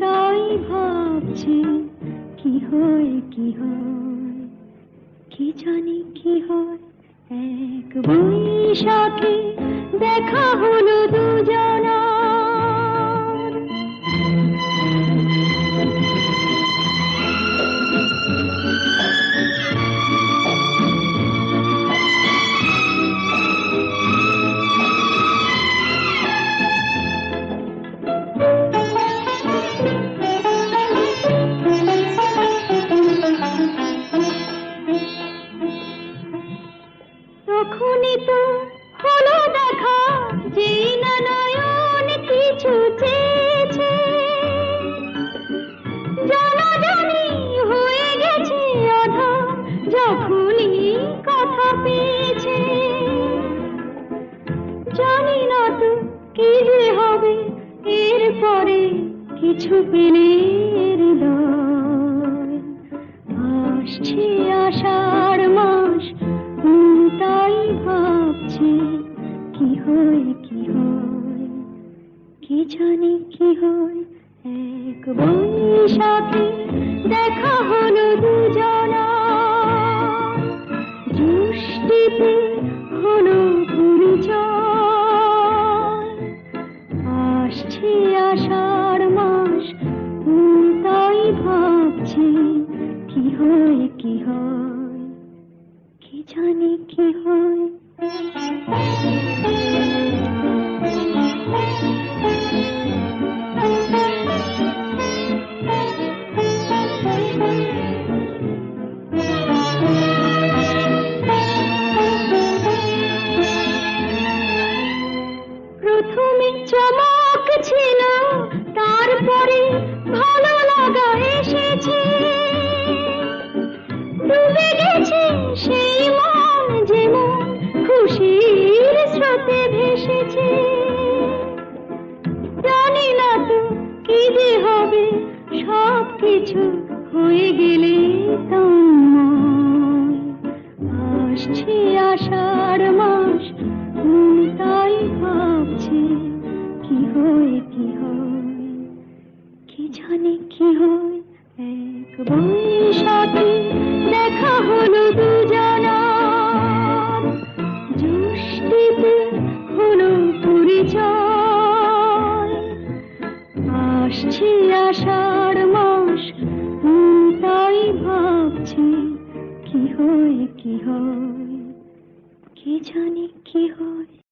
তাই ভাবছে, কি হয় কি হয়? কি জানি কি হয়? এক বৈশাখে দেখা হলো দুজনার কিছু পেলে আসছে আষাঢ় মাস তাই ভাবছে, কি হয় কি হয়? কি জানি কি হয়? এক বৈশাখে দেখা হলো দুজনা জ্যৈষ্ঠীতে হলো হয় কি জানি কি হয়? প্রথমে চমক স্রোতে ভেসেছে। জানি না তো কি যে হবে সব কিছু হয়ে গেলে আসছে আষাঢ় মাস তাই ভাবছে, কি হয় কি হয়? কি জানি কি হয়, এক বৈশাখে দেখা হলো দুজনার হয় কি হয়? কি জানি কি হয়?